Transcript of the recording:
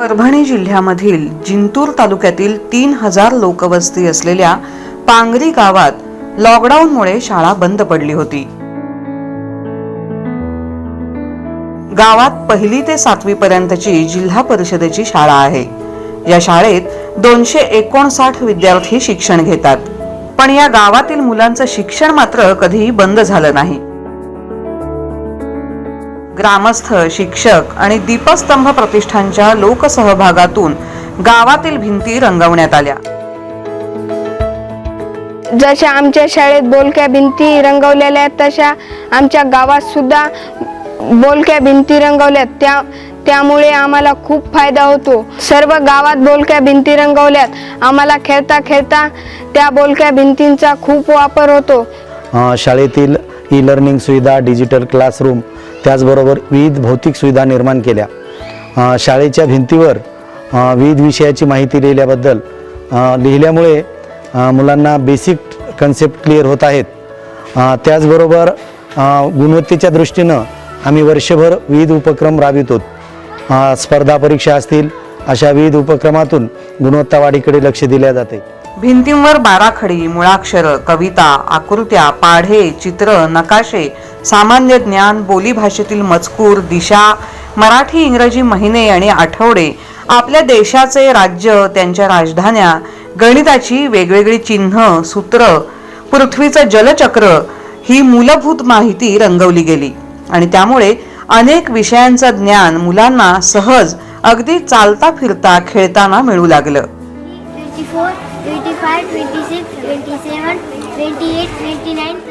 परभणी जिल्ह्यामधील जिंतूर तालुक्यातील तीन हजार लोकवस्ती असलेल्या पांगरी गावात लॉकडाऊनमुळे शाळा बंद पडली होती. गावात पहिली ते सातवी पर्यंतची जिल्हा परिषदेची शाळा आहे. या शाळेत दोनशे एकोणसाठ विद्यार्थी शिक्षण घेतात. पण या गावातील मुलांचं शिक्षण मात्र कधीही बंद झालं नाही. ग्रामस्थ शिक्षक आणि दीपस्तंभ प्रतिष्ठानच्या लोकसहभागातून गावातील भिंती रंगवण्यात आल्या. जशा आमच्या शाळेत बोलक्या भिंती रंगवलेल्या आहेत तशा आमच्या गावात सुद्धा बोलक्या भिंती रंगवल्यात त्या त्यामुळे आम्हाला खूप फायदा होतो. सर्व गावात बोलक्या भिंती रंगवल्यात आम्हाला खेळता खेळता त्या बोलक्या भिंतींचा खूप वापर होतो. शाळेतील ई लर्निंग सुविधा डिजिटल क्लासरूम त्याचबरोबर विविध भौतिक सुविधा निर्माण केल्या. शाळेच्या भिंतीवर विविध विषयाची माहिती लिहिल्याबद्दल लिहिल्यामुळे मुलांना बेसिक कन्सेप्ट क्लिअर होत आहेत. त्याचबरोबर गुणवत्तेच्या दृष्टीनं आम्ही वर्षभर विविध उपक्रम राबवितो स्पर्धा परीक्षा असतील अशा विविध उपक्रमातून गुणवत्ता वाढीकडे लक्ष दिले जाते. भिंतींवर बाराखडी मुळाक्षर कविता आकृत्या पाढे चित्र नकाशे सामान्य ज्ञान बोलीभाषेतील मजकूर दिशा मराठी इंग्रजी महिने आणि आठवडे आपल्या देशाचे राज्य त्यांच्या राजधान्या गणिताची वेगवेगळी चिन्ह सूत्र पृथ्वीचं जलचक्र ही मूलभूत माहिती रंगवली गेली. आणि त्यामुळे अनेक विषयांचं ज्ञान मुलांना सहज अगदी चालता फिरता खेळताना मिळू लागलं. 24, 25, 26, 27, 28, 29,